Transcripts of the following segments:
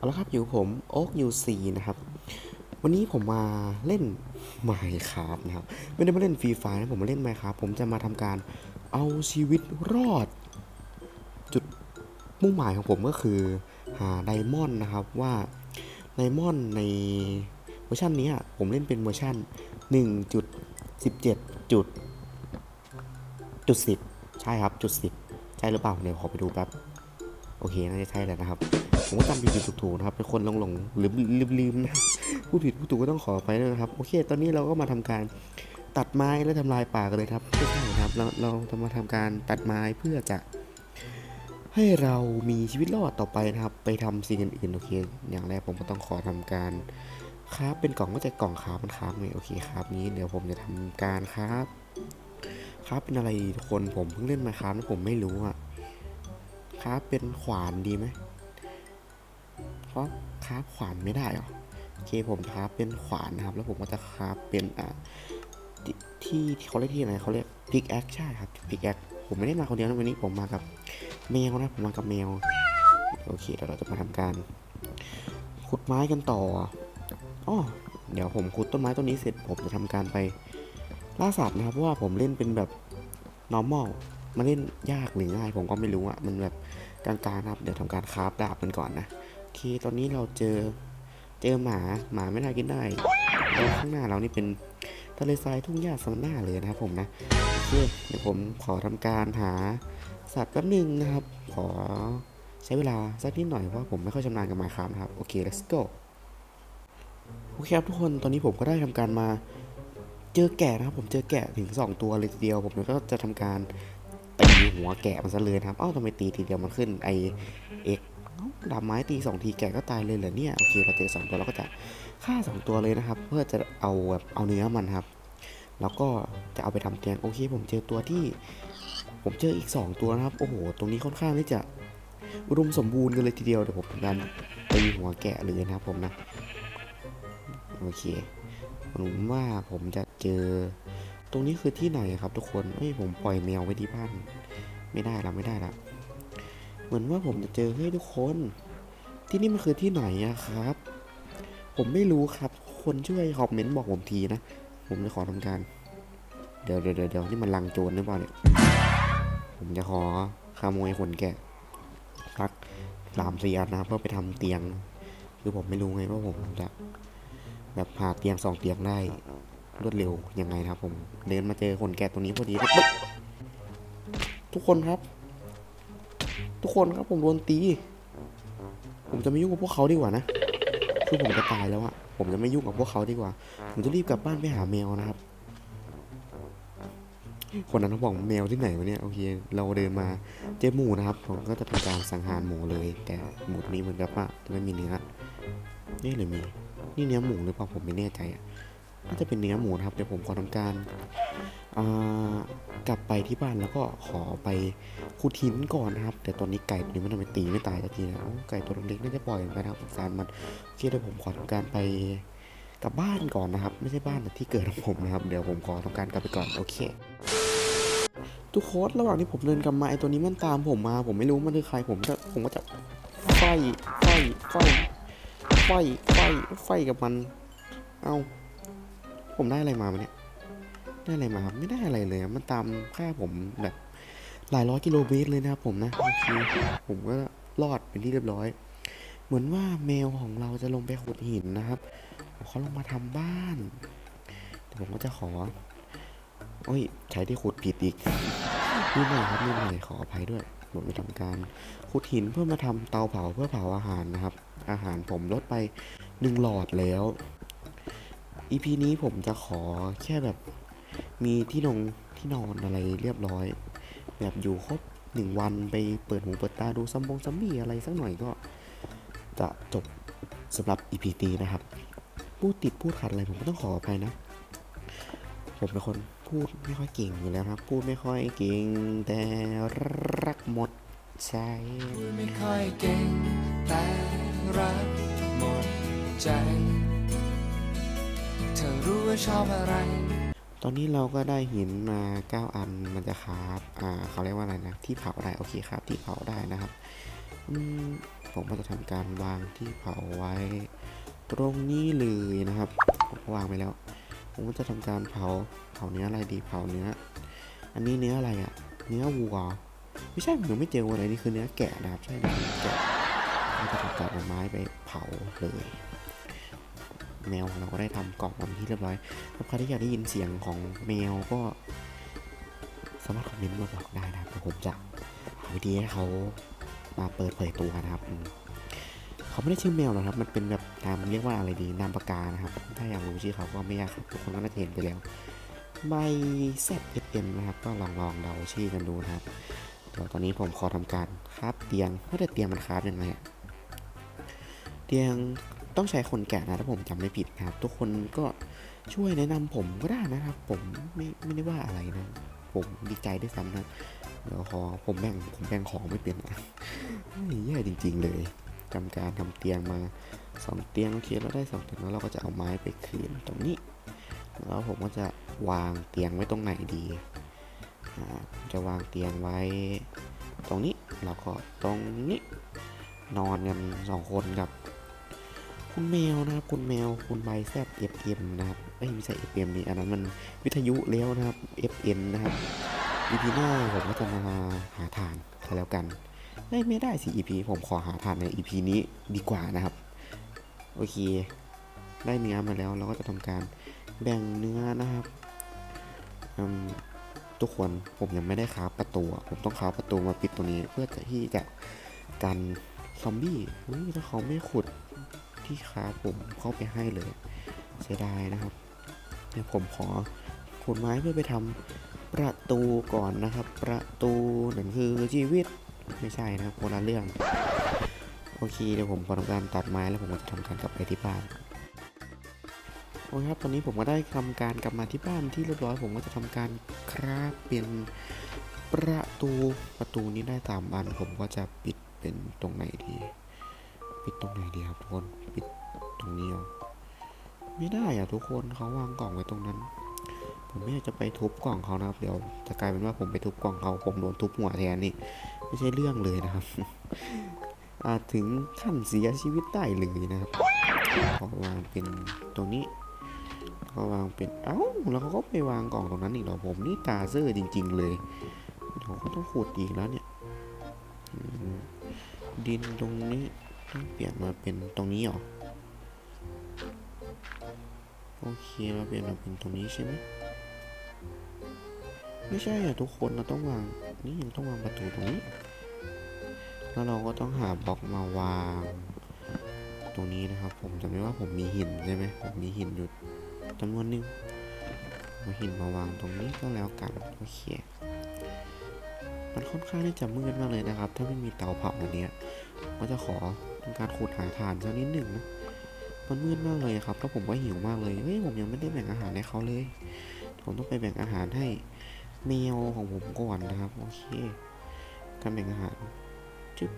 เอาละครับอยู่ผมโอ๊กยูซีนะครับ วันนี้ผมมาเล่นไมค์ครับนะครับ ไม่ได้มาเล่นฟรีไฟนะผมมาเล่นไมค์ครับผมจะมาทำการเอาชีวิตรอด จุดมุ่งหมายของผมก็คือหาไดมอนด์นะครับว่าไดมอนด์ในเวอร์ชันนี้ผมเล่นเป็นเวอร์ชัน1.17จุดจุดสิบใช่ครับจุดสิบใช่หรือเปล่าเดี๋ยวขอไปดูแป๊บโอเคน่าจะใช่แล้วนะครับ ผมก็จำผิดผิดถูกๆนะครับเป็นคนหลงหลงๆลืมลืมลืมนะพูดผิดพูดถูกก็ต้องขอไปด้วยนะครับ โอเค ตอนนี้เราก็มาทำการตัดไม้และทำลายป่ากันเลยครับไม่ใช่ครับเราเราจะมาทำการตัดไม้เพื่อจะ ให้เรามีชีวิตรอดต่อไปนะครับ ไปทำสิ่งอื่นๆโอเค อย่างแรกผมก็ต้องขอทำการคราฟเป็นกล่องก็จะกล่องคราฟมันคราฟไงโอเคครับนี้เดี๋ยวผมจะทำการคราฟคราฟเป็นอะไรทุกคนผมเพิ่งเล่นมาคราฟแล้วผมไม่รู้อะคราฟเป็นขวานดีไหม เพราะคราฟขวานไม่ได้หรอโอเคผมคราฟเป็นขวานนะครับ แล้วผมก็จะคราฟเป็นอ่าที่เขาเรียกที่ไหนเขาเรียกพิกแอคใช่ครับพิกแอคผมไม่ได้มาคนเดียวนะวันนี้ผมมากับแมวนะผมมากับแมวโอเคเดี๋ยวเราจะมาทำการขุดไม้กันต่ออ๋อเดี๋ยวผมขุดต้นไม้ต้นนี้เสร็จผมจะทำการไปล่าสัตว์นะครับเพราะว่าผมเล่นเป็นแบบ normal มาเล่นยากหรือง่ายผมก็ไม่รู้อะมันแบบกลางๆนะครับ เดี๋ยวทำการคราฟดาบกันก่อนนะ เคตอนนี้เราเจอเจอหมาหมาไม่น่ากินได้แล้วข้างหน้าเรานี่เป็นทะเลทรายทุ่งหญ้าสมหน้าเลยนะครับผมนะโอเคเดี๋ยวผมขอทำการหาสัตว์แป๊บหนึ่งนะครับ ขอใช้เวลาสักนิดหน่อยเพราะผมไม่ค่อยชำนาญกับมค์ครับนะครับ โอเค let's go โอเคครับทุกคนตอนนี้ผมก็ได้ทำการมาเจอแกะนะครับ ผมเจอแกะถึง 2 ตัวเลยทีเดียว ผมก็จะทำการตีหัวแกะมันซะเลยนะครับอ้าวทำไมตีทีเดียวมันขึ้นไอเอ็ก ดาบไม้ตีสองทีแกก็ตายเลยเหรอเนี่ยโอเคเราเจอสองตัวเราก็จะฆ่าสองตัวเลยนะครับ เพื่อจะเอาแบบเอาเนื้อมันครับ แล้วก็จะเอาไปทำเตียงโอเค ผมเจอตัวที่ ผมเจออีกสองตัวนะครับโอ้โห ตรงนี้ค่อนข้างที่จะอุดมสมบูรณ์กันเลยทีเดียวเดี๋ยวผมการตีหัวแกะเลยนะครับผมนะโอเคผมว่าผมจะเจอ ตรงนี้คือที่ไหนครับทุกคนเอ้ยผมปล่อยแมวไว้ที่บ้าน ไม่ได้ละไม่ได้ละ เหมือนว่าผมจะเจอเฮ้ยทุกคน ที่นี่มันคือที่ไหนอะครับ ผมไม่รู้ครับคนช่วยคอมเมนต์บอกผมทีนะ ผมจะขอทำการ เดี๋ยวเดี๋ยวเดี๋ยวนี่มันลังโจรหรือเปล่าเนี่ยผมจะขอขโมยขนแกะสักสามสี่อันนะครับเพื่อไปทำเตียง คือผมไม่รู้ไงว่าผมจะแบบหาเตียงสองเตียงได้รวดเร็วยังไงนะครับผมเดินมาเจอขนแกะตรงนี้พอดีปึ๊บทุกคนครับ ทุกคนครับผมโดนตี ผมจะไม่ยุ่งกับพวกเขาดีกว่านะคือผมจะตายแล้วอะผมจะไม่ยุ่งกับพวกเขาดีกว่า ผมจะรีบกลับบ้านไปหาแมวนะครับ คนนั้นเขาบอกแมวที่ไหนวะเนี่ยโอเคเราเดินมาเจอหมูนะครับ ผมก็จะทำการสังหารหมูเลย แต่หมูตัวนี้เหมือนกับว่าจะไม่มีเนื้อนี่หรือมีนี่เนื้อหมูหรือเปล่าผมไม่แน่ใจอะ น่าจะเป็นเนื้อหมูนะครับเดี๋ยวผมขอทำการกลับไปที่บ้านแล้วก็ขอไปขุดหินก่อนนะครับ แต่ตอนนี้ไก่ตัวนี้มันทำไมตีไม่ตายสักทีนะโอ้ไก่ตัวเล็กๆน่าจะปล่อยมันไปนะครับสงสารมันโอเคเดี๋ยวผมขอทำการไปกลับบ้านก่อนนะครับ ไม่ใช่บ้านแต่ที่เกิดของผมนะครับ เดี๋ยวผมขอทำการกลับไปก่อนโอเคทุกโค้ดระหว่างที่ผมเดินกลับมาไอตัวนี้มันตามผมมา ผมไม่รู้มันคือใครผมจะผมก็จะไฟไฟไฟไฟไฟไฟกับมัน เอา ผมได้อะไรมามันเนี่ย ได้อะไรมาครับ ไม่ได้อะไรเลย มันตามฆ่าผมแบบหลายร้อยกิโลเมตรเลยนะครับผมนะโอเคผมก็รอดเป็นที่เรียบร้อย เหมือนว่าแมวของเราจะลงไปขุดหินนะครับเขาลงมาทำบ้าน แต่ผมก็จะขอ โอ้ย ใช้ที่ขุดผิดอีกนี่หน่อยครับนี่หน่อยขออภัยด้วยผมไปทำการขุดหินเพื่อมาทำเตาเผาเพื่อเผาอาหารนะครับ อาหารผมลดไปหนึ่งหลอดแล้ว EP นี้ผมจะขอแค่แบบมีที่นงที่นอนอะไรเรียบร้อย แบบอยู่ครบหนึ่งวันไปเปิดหูเปิดตาดูซัมบงซัมบี้อะไรสักหน่อยก็จะจบสำหรับ EP นี้นะครับ พูดติดพูดขัดอะไรผมก็ต้องขออภัยนะ ผมเป็นคนพูดไม่ค่อยเก่งอยู่แล้วครับ พูดไม่ค่อยเก่ง แต่รักหมดใจพูดไม่ค่อยเก่งแต่รัก ธอรู้ว่าชอบอะไร ตอนนี้เราก็ได้หินมา 9 อันมันจะคราบอ่าเขาเรียกว่าอะไรนะ ที่เผาได้โอเคครับ ที่เผาได้นะครับอืมผมก็จะทำการวางที่เผาไว้ ตรงนี้เลยนะครับวางไปแล้ว ผมก็จะทำการเผาเผาเนื้ออะไรดีเผาเนื้อ อันนี้เนื้ออะไรอะเนื้อวัวไม่ใช่ผมยังไม่เจอวัวอะไรนี่คือเนื้อแกะนะครับใช่เนื้อแกะเราจะทำการเอาไม้ไปเผาเลย แมวของเราก็ได้ทำกล่องมันที่เรียบร้อยถ้าใครที่อยากได้ยินเสียงของแมวก็สามารถคอมเมนต์มาบอกได้นะครับผมจะหาวิธีให้เขามาเปิดเผยตัวนะครับอืมเขาไม่ได้ชื่อแมวหรอกครับ มันเป็นแบบนามเรียกว่าอะไรดี นามปากกานะครับ ถ้าอยากรู้ชื่อเขาก็ไม่ยากครับทุกคนก็น่าจะเห็นไปแล้วใบแซดเอ็มนะครับ ก็ลองลองเดาชื่อกันดูนะครับเดี๋ยวตอนนี้ผมขอทำการคราฟเตียงว่าแต่เตียงมันคราฟยังไงเตียง ต้องใช้คนแกะนะถ้าผมจำไม่ผิดนะครับ ทุกคนก็ช่วยแนะนำผมก็ได้นะครับ ผมไม่ไม่ได้ว่าอะไรนะ ผมดีใจด้วยซ้ำนะเดี๋ยวขอผมแบ่งผมแบ่งของไม่เป็นอะเฮ้ยแย่จริง ๆ เลยทำการทำเตียงมาสองเตียงโอเคเราได้สองเตียงแล้วเราก็จะเอาไม้ไปคืนตรงนี้ แล้วผมก็จะวางเตียงไว้ตรงไหนดีจะวางเตียงไว้ตรงนี้แล้วก็ตรงนี้นอนกันสองคนกับ คุณแมวนะครับ คุณแมวคุณใบแซบ FM นะครับเอ้ยไม่ใช่ FM นี่อันนั้นมันวิทยุแล้วนะครับ FN นะครับ EP หน้าผมก็จะมาหาทานกันแล้วกันไม่ได้สิ EP ผมขอหาทานใน EP นี้ดีกว่านะครับ โอเค ได้เนื้อมาแล้วเราก็จะทำการแบ่งเนื้อนะครับทุกคนผมยังไม่ได้คราประตู ผมต้องคราประตูมาปิดตรงนี้ เพื่อจะที่จะกันซอมบี้อุ๊ยถ้าเขาไม่ขุด ที่คราผมเข้าไปให้เลย เสียดายนะครับ เดี๋ยวผมขอขุดไม้เพื่อไปทำประตูก่อนนะครับ ประตูนั่นคือชีวิตไม่ใช่นะครับคนละเรื่อง โอเคเดี๋ยวผมขอทำการตัดไม้แล้วผมจะทำการกลับไปที่บ้านโอเคครับตอนนี้ผมก็ได้ทำการกลับมาที่บ้านที่เรียบร้อยผมก็จะทำการคราฟเป็นประตูประตูนี้ได้สามอัน ผมก็จะปิดเป็นตรงไหนดี ปิดตรงไหนดีครับทุกคน ตรงนี้เหรอไม่ได้อะทุกคนเขาวางกล่องไว้ตรงนั้น ผมไม่อยากจะไปทุบกล่องเขานะครับ เดี๋ยวจะกลายเป็นว่าผมไปทุบกล่องเขาผมโดนทุบหัวแทนนี่ไม่ใช่เรื่องเลยนะครับอาจถึงขั้นเสียชีวิตได้เลยนะครับเขอวางเป็นตรงนี้เขาวางเป็นเอ้าแล้วเขาก็ไปวางกล่องตรงนั้นอีกเหรอผมนี่ตาเซอร์จริง ๆ เลยเดี๋ยวก็ต้องขุดอีกแล้วเนี่ยดินตรงนี้ต้องเปลี่ยนมาเป็นตรงนี้หรอ โอเคเราเปลี่ยนมาเป็นตรงนี้ใช่ไหมไม่ใช่อะทุกคนเราต้องวางนี่ยังต้องวางประตูตรงนี้ แล้วเราก็ต้องหาบล็อกมาวาง ตรงนี้นะครับ ผมจำได้ว่าผมมีหินใช่ไหมผมมีหินอยู่จำนวนหนึ่งเอาหินมาวางตรงนี้ก็แล้วกันโอเคมันค่อนข้างที่จะมืดมากเลยนะครับ ถ้าไม่มีเตาเผาอันนี้ก็จะขอทำการขุดหาถ่านสักนิดหนึ่งนะ มันมืดมากเลยครับ แล้วผมก็หิวมากเลยเฮ้ยผมยังไม่ได้แบ่งอาหารให้เขาเลย ผมต้องไปแบ่งอาหารให้แมวของผมก่อนนะครับโอเคการแบ่งอาหารจึ๊บ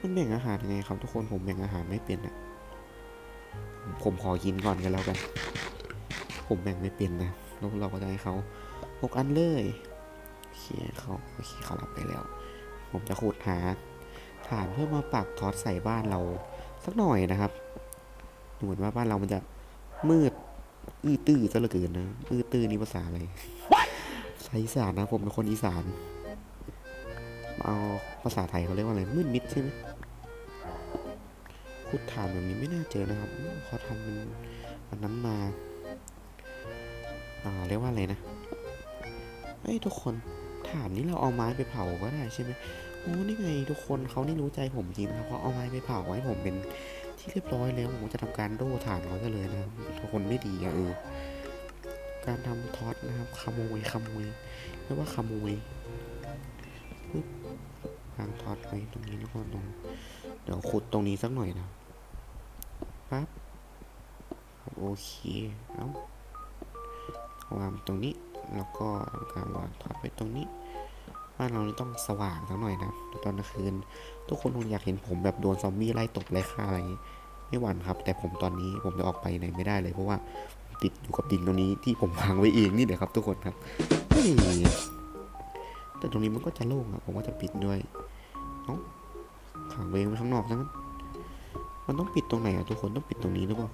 มันแบ่งอาหารยังไงครับทุกคนผมแบ่งอาหารไม่เป็นอะผมขอกินก่อนกันแล้วกัน ผมแบ่งไม่เป็นนะแล้วเราก็จะให้เขาหกอันเลยโอเคเขาโอเคเขารับไปแล้ว ผมจะขุดหาฐานเพื่อมาปักทอดใส่บ้านเราสักหน่อยนะครับ ดูเหมือนว่าบ้านเรามันจะมืดอื้อตื้อซะเหลือเกินนะอื้อตื้อนี่ภาษาอะไรภาษาอีสานนะผมเป็นคนอีสานเอาภาษาไทยเขาเรียกว่าอะไรมืดมิดใช่ไหมขุดฐานแบบนี้ไม่น่าเจอนะครับอืมเขาทำเป็นอันนั้นมาอ่าเรียกว่าอะไรนะเอ้ยทุกคนฐานนี้เราเอาไม้ไปเผาก็ได้ใช่ไหมโอ้นี่ไงทุกคนเขานี่รู้ใจผมจริงนะครับเขาเอาไม้ไปเผาไว้ผมเป็น ที่เรียบร้อยแล้วผมจะทำการโดฐานเขาซะเลยนะครับคนไม่ดีอะเออการทำท็อตนะครับขโมยขโมยเรียกว่าขโมยปึ๊บวางท็อตไว้ตรงนี้แล้วก็ตรงเดี๋ยวขุดตรงนี้สักหน่อยนะปั๊บโอเคเอาวางตรงนี้แล้วก็การวางท็อปไว้ตรงนี้ บ้านเรานี่ต้องสว่างสักหน่อยนะตอนกลางคืน ทุกคนคงอยากเห็นผมแบบโดนซอมบี้ไล่ตบไล่ฆ่าอะไรอย่างนี้ไม่หวั่นครับ แต่ผมตอนนี้ผมจะออกไปไหนไม่ได้เลย เพราะว่าติดอยู่กับดินตรงนี้ที่ผมวางไว้เองนี่แหละครับทุกคนครับแต่ตรงนี้มันก็จะโล่งอะผมก็จะปิดด้วยเอ้าขังตัวเองไว้ข้างนอกแล้วกันมันต้องปิดตรงไหนอะทุกคนต้องปิดตรงนี้หรือเปล่า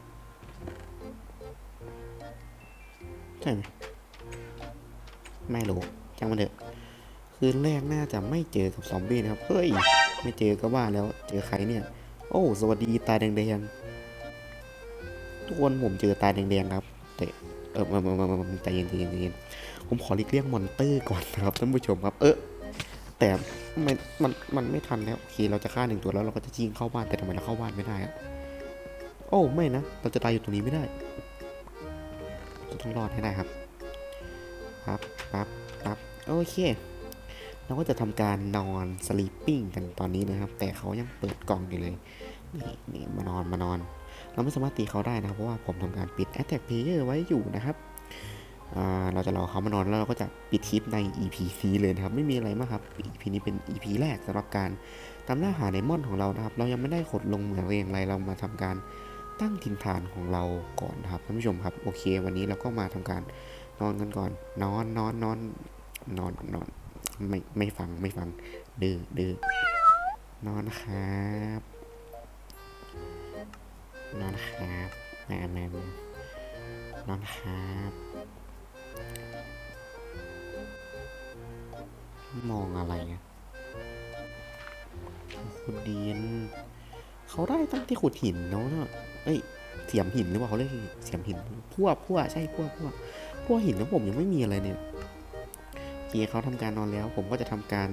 ใช่ไหมไม่รู้จังมันเถอะ คืนแรกน่าจะไม่เจอกับซอมบี้นะครับ เฮ้ย ไม่เจอก็ว่าแล้ว เจอใครเนี่ย โอ้ สวัสดีตาแดงๆทุกคนผมเจอตาแดงๆครับ แต่เออมามามามามาใจเย็นใจเย็นใจเย็นผมขอเรียกเรียกมอนเตอร์ก่อนนะครับท่านผู้ชมครับ เออ แต่มันมันมันไม่ทันแล้ว โอเค เราจะฆ่าหนึ่งตัวแล้วเราก็จะยิงเข้าบ้าน แต่ทำไมเราเข้าบ้านไม่ได้อะโอ้ไม่นะ เราจะตายอยู่ตรงนี้ไม่ได้ต้องรอดให้ได้ครับปั๊บปั๊บปั๊บโอเค เราก็จะทำการนอนสลีปปิ้งกันตอนนี้นะครับ แต่เขายังเปิดกล่องอยู่เลย นี่นี่มานอนมานอน เราไม่สามารถตีเขาได้นะครับ เพราะว่าผมทำการปิด Attack Player ไว้อยู่นะครับเราจะรอเขามานอนแล้วเราก็จะปิดคลิปใน EP นี้เลยนะครับ ไม่มีอะไรมากครับ EP นี้เป็น EP แรกสำหรับการตามล่าหาไดมอนด์ของเรานะครับ เรายังไม่ได้ขดลงเหมืองเรียงไรเรามาทำการตั้งถิ่นฐานของเราก่อนนะครับท่านผู้ชมครับโอเค วันนี้เราก็มาทำการนอนกันก่อน นอนนอนนอนนอนนอน ไม่ไม่ฟังไม่ฟังดื้อดื้อนอนครับ นอนครับแม่แม่แม่นอนครับมองอะไรอะขุดดินเขาได้ตั้งที่ขุดหินเนาะเอ้ย เสียมหินหรือเปล่าเขาเรียกเสียมหิน พวกพวกใช่พวกพวกพวกหินแล้วผมยังไม่มีอะไรเนี่ย โอเคเขาทำการนอนแล้ว ผมก็จะทำการ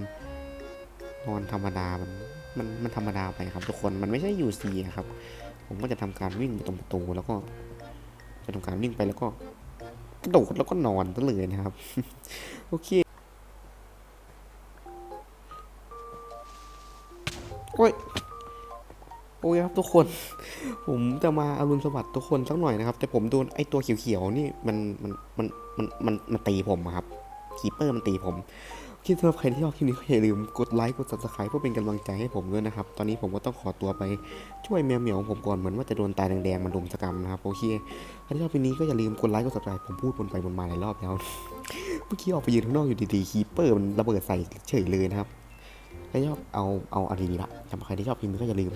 นอนธรรมดามันมันมันธรรมดาไปครับ ทุกคนมันไม่ใช่ยูซีครับ ผมก็จะทำการวิ่งไปตรงประตูแล้วก็จะทำการวิ่งไปแล้วก็กระโดดแล้วก็นอนซะเลยนะครับ โอเคโอ้ยโอ้ยครับทุกคน ผมจะมาอารุณสวัสดิ์ทุกคนสักหน่อยนะครับ แต่ผมโดนไอตัวเขียวๆนี่มันมันมันมันมันมันตีผมอะครับ คีเปอร์มันตีผมคิดสำหรับใครที่ชอบคลิปนี้ก็อย่าลืมกดไลค์กด subscribe เพื่อเป็นกำลังใจให้ผมด้วยนะครับ ตอนนี้ผมก็ต้องขอตัวไปช่วยแมวเหมียวของผมก่อนเหมือนว่าจะโดนตายแดงๆมันรุมสกรรมนะครับโอเคถ้าที่ชอบคลิปนี้ก็อย่าลืมกดไลค์กด subscribe ผมพูดวนไปวนมาหลายรอบแล้วเมื่อกี้ออกไปยืนข้างนอกอยู่ดีๆคีเปอร์มันระเบิดใส่เฉยเลยนะครับถ้าชอบเอาเอาเอาดีละสำหรับใครที่ชอบคลิปนี้ก็อย่าลืม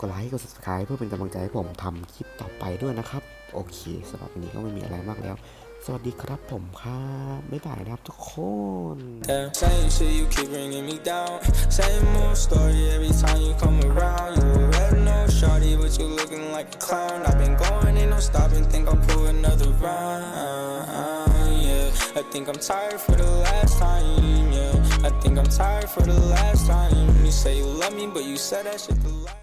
กดไลค์กด subscribe เพื่อเป็นกำลังใจให้ผมทำคลิปต่อไปด้วยนะครับโอเคสำหรับวันนี้ก็ไม่มีอะไรมากแล้ว สวัสดีครับผมครับบ๊ายบายนะครับทุกคน Yeah, same shit, you keep bringing me down. Same old story every time you come around. You a red nose shorty, but you looking like a clown. I've been going, ain't no stopping, think I'll pull another round. Yeah, I think I'm tired for the last time. Yeah, I think I'm tired for the last time. You say you love me, but you said that shit the last.